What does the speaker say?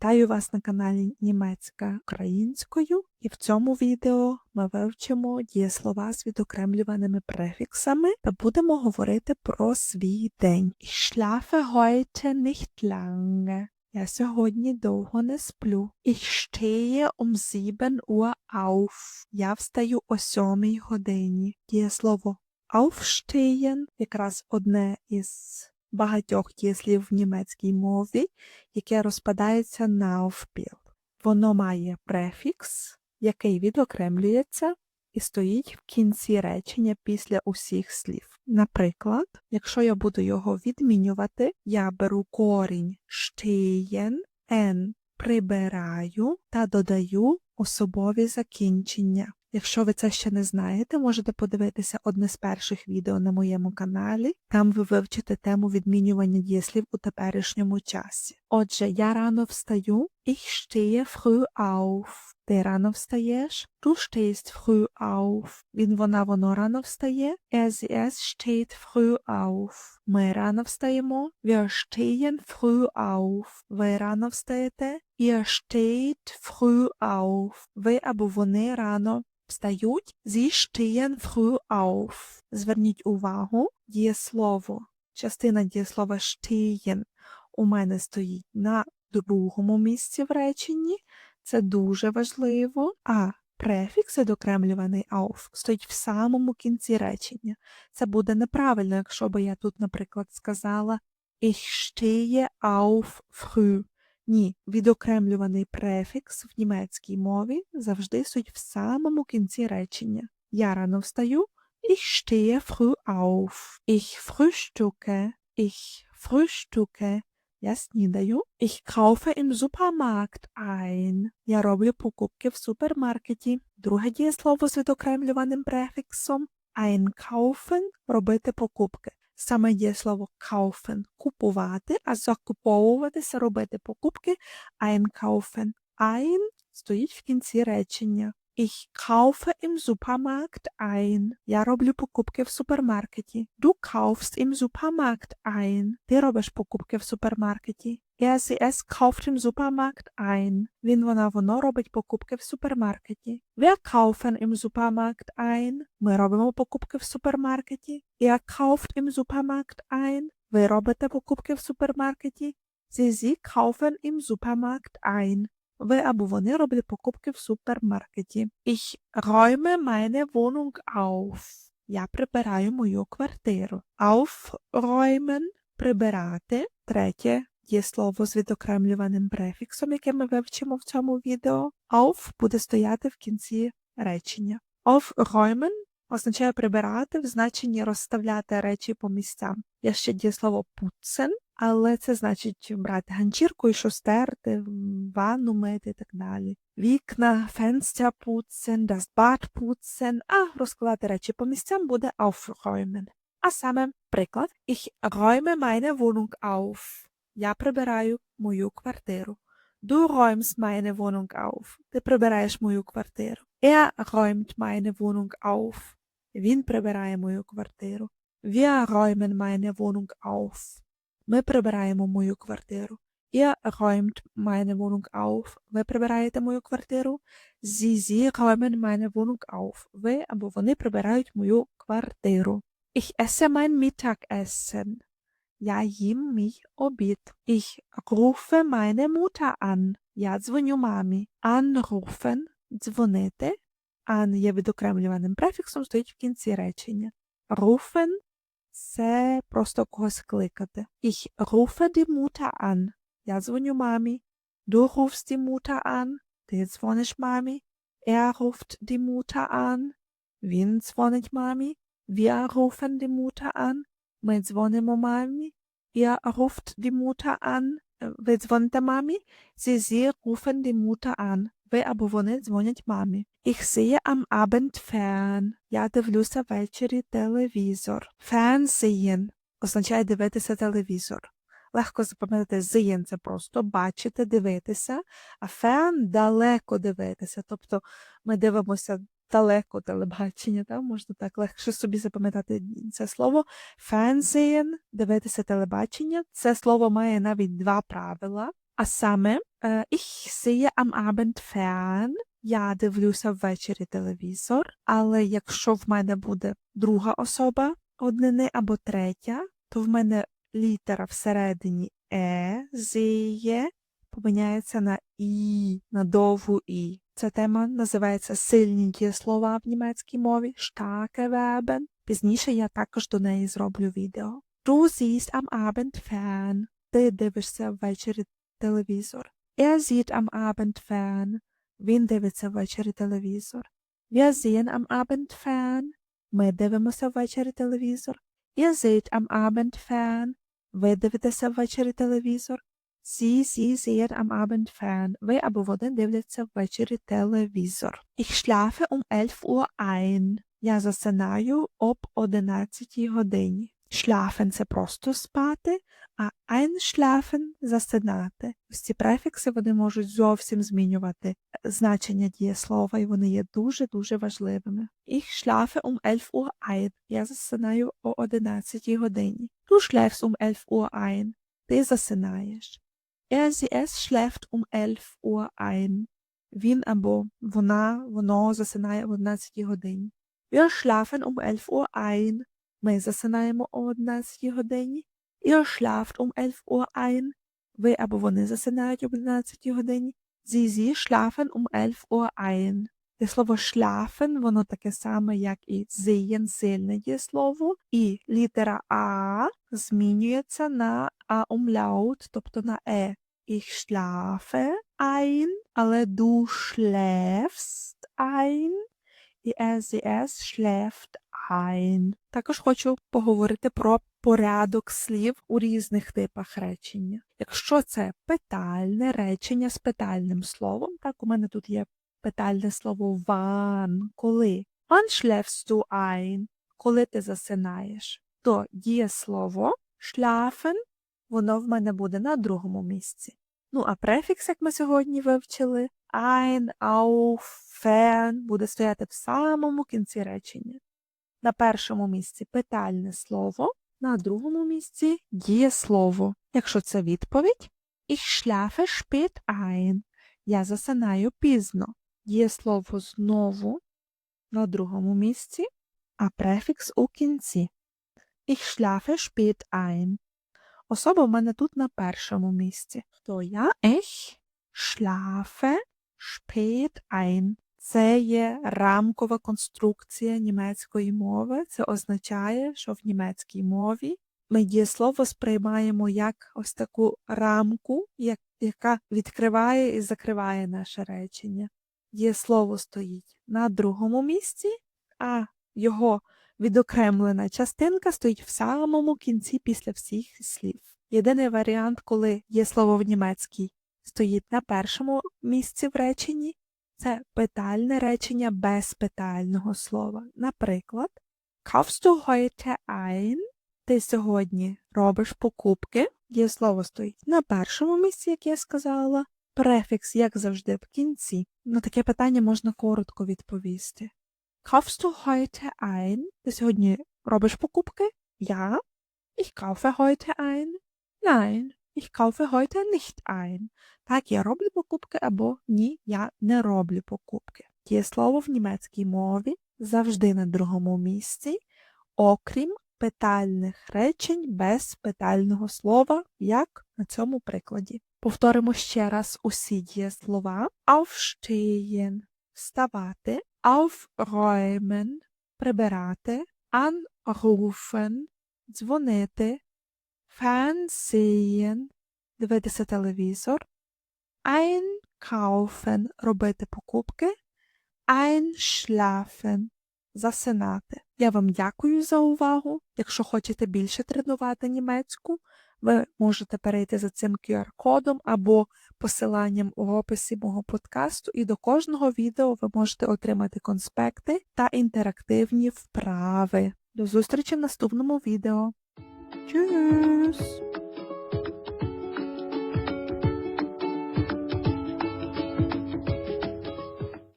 Вітаю вас на каналі Німецька українською, і в цьому відео ми вивчимо дієслова з відокремлюваними префіксами та будемо говорити про свій день. Ich heute nicht lange. Я сьогодні довго не сплю. Ich stehe um 7 Uhr auf. Я встаю о 7 годині. Дієслово aufstehen якраз одне із багатьох дієслів в німецькій мові, яке розпадається навпіл. Воно має префікс, який відокремлюється і стоїть в кінці речення після усіх слів. Наприклад, якщо я буду його відмінювати, я беру корінь stehen, n прибираю та додаю особові закінчення. Якщо ви це ще не знаєте, можете подивитися одне з перших відео на моєму каналі. Там ви вивчите тему відмінювання дієслів у теперішньому часі. Отже, я рано встаю. Ich stehe früh auf. Ти рано встаєш. Du stehst früh auf. Він, вона, воно рано встає. Er, es steht früh auf. Ми рано встаємо. Wir stehen früh auf. Ви рано встаєте. Ihr steht früh auf. Ви або вони рано встають. Sie stehen früh auf. Зверніть увагу, дієслово. Частина дієслова stehen у мене стоїть на другому місці в реченні. Це дуже важливо. А префікс відокремлюваний auf стоїть в самому кінці речення. Це буде неправильно, якщо би я тут, наприклад, сказала Ich stehe auf früh. Ні, відокремлюваний префікс в німецькій мові завжди стоїть в самому кінці речення. Я рано встаю. Ich stehe früh auf. Ich frühstücke. Ich frühstücke. Я снідаю. Ich kaufe im Supermarkt ein. Я роблю покупки в супермаркеті. Друге дієслово з відокремлюваним префіксом. Einkaufen – робити покупки. Саме дієслово kaufen – купувати, а закуповуватися, робити покупки einkaufen. Ein стоїть в кінці речення. Ich kaufe im Supermarkt ein. Я роблю покупки в супермаркеті. Du kaufst im Supermarkt ein. Ти робиш покупки в супермаркеті. Er, sie, es kauft im Supermarkt ein. Він, вона, воно робить покупки в супермаркеті. Wir kaufen im Supermarkt ein. Ми робимо покупки в супермаркеті. Er kauft im Supermarkt ein. Ви робите покупки в супермаркеті. Sie, sie kaufen im Supermarkt ein. Ви або вони роблять покупки в супермаркеті. Ich räume meine Wohnung auf. Я прибираю мою квартиру. Aufräumen – прибирати. Третє є слово з відокремлюваним префіксом, яке ми вивчимо в цьому відео. Auf буде стояти в кінці речення. Aufräumen означає прибирати в значенні розставляти речі по місцям. Є ще дієслово putzen, але це значить брати ганчірку і що стерти, ванну мити і так далі. Вікна, Fenster putzen, das Bad putzen, а розклати речі по місцям буде aufräumen. А саме приклад Ich räume meine Wohnung auf. Я прибираю мою квартиру. Du räumst meine Wohnung auf. Ти прибираєш мою квартиру. Er räumt meine Wohnung auf. Він прибирає мою квартиру. Wir räumen meine Wohnung auf. Ми прибираємо мою квартиру. Ihr räumt meine Wohnung auf. Ви прибираєте мою квартиру. Sie, sie räumen meine Wohnung auf. Ви або вони прибирають мою квартиру. Ich esse mein Mittagessen. Я їм мій обід. Ich rufe meine Mutter an. Я дзвоню мамі. Anrufen – дзвонити. An є відокремлюваним префіксом, стоїть в кінці речення. Rufen – це просто когось кликати. Ich rufe die Mutter an. Я дзвоню мамі. Du rufst die Mutter an. Ти дзвониш мамі. Er ruft die Mutter an. Він дзвонить мамі. Wir rufen die Mutter an. Ми дзвонимо мамі. Ihr ruft die Mutter an. Ви дзвоните мамі. Sie, sie rufen die Mutter an. Ви або вони дзвонять мамі. Ich sehe am Abend fern. Я дивлюся ввечері телевізор. Fernsehen означає дивитися телевізор. Легко запам'ятати sehen – це просто бачити, дивитися, а fern – далеко дивитися. Тобто ми дивимося далеко телебачення, так? можна так легше собі запам'ятати це слово. Fernsehen – дивитися телебачення. Це слово має навіть два правила. А саме е, ich sehe am Abend fern. Я дивлюся ввечері телевізор, але якщо в мене буде друга особа однини або третя, то в мене літера всередині е, зіє, поміняється на і, на довгу і. Ця тема називається сильні дієслова в німецькій мові, starke Verben. Пізніше я також до неї зроблю відео. Du siehst am Abend fern. Ти дивишся ввечері телевізор. Er sieht am Abend fern. Він дивиться ввечері телевізор. Wir am Abend fern. Ми дивимося ввечері телевізор. Ihr seht am Abend fern. Ви дивитеся ввечері телевізор. Sie sehen am Abend fern. Ви або вони дивляться ввечері телевізор. Ich schlafe um 11 Uhr ein. Я засинаю об 11 годині. Schlafen – це просто спати, а einschlafen – засинати. Ось ці префікси вони можуть зовсім змінювати значення дієслова, і вони є дуже-дуже важливими. Ich schlafe um 11 Uhr ein. Я засинаю о 11 годині. Du schläfst um 11 Uhr ein. Ти засинаєш. Er, sie, es schläft um 11 Uhr ein. Він або вона, воно засинає об 11 годині. Wir schlafen um 11 Uhr ein. Ми засинаємо о 11 годині. Ihr schlaft um 11 Uhr ein. Ви або вони засинають об 11 годині. Sie, sie schlafen um 11 Uhr ein. Те слово schlafen, воно таке саме, як і sehen, сильне дієслово. І літера А змінюється на А-умляут, тобто на Е. Ich schlafe ein, але du schläfst ein. І SES schläft ein. Також хочу поговорити про порядок слів у різних типах речення. Якщо це питальне речення з питальним словом, так у мене тут є питальне слово wann, коли. Wann schläfst du ein? Коли ти засинаєш, то дієслово schlafen, воно в мене буде на другому місці. Ну, а префікс, як ми сьогодні вивчили, ein, auf, fern буде стояти в самому кінці речення. На першому місці питальне слово, на другому місці дієслово. Якщо це відповідь, ich schlafe spät ein. Я засинаю пізно. Дієслово знову на другому місці, а префікс у кінці. Ich schlafe spät ein. Особа в мене тут на першому місці. То я ich schlafe spät ein. Це є рамкова конструкція німецької мови. Це означає, що в німецькій мові ми дієслово сприймаємо як ось таку рамку, як, яка відкриває і закриває наше речення. Дієслово стоїть на другому місці, а його відокремлена частинка стоїть в самому кінці після всіх слів. Єдиний варіант, коли є слово в німецькій стоїть на першому місці в реченні, це питальне речення без питального слова. Наприклад, Kaufst du heute ein? Ти сьогодні робиш покупки. Дієслово стоїть на першому місці, як я сказала. Префікс, як завжди, в кінці. На таке питання можна коротко відповісти. Kaufst du heute ein? Ти сьогодні робиш покупки? Ja. Ich kaufe heute ein. Nein. Ich kaufe heute nicht ein. Так, я роблю покупки або ні, я не роблю покупки. Дієслово в німецькій мові завжди на другому місці, окрім питальних речень без питального слова, як на цьому прикладі. Повторимо ще раз усі дієслова. Aufstehen – вставати, aufräumen – прибирати, anrufen – дзвонити, Fernsehen – дивитися телевізор, einkaufen – робити покупки, einschlafen – засинати. Я вам дякую за увагу. Якщо хочете більше тренувати німецьку, ви можете перейти за цим QR-кодом або посиланням у описі мого подкасту, і до кожного відео ви можете отримати конспекти та інтерактивні вправи. До зустрічі в наступному відео! Tschüss.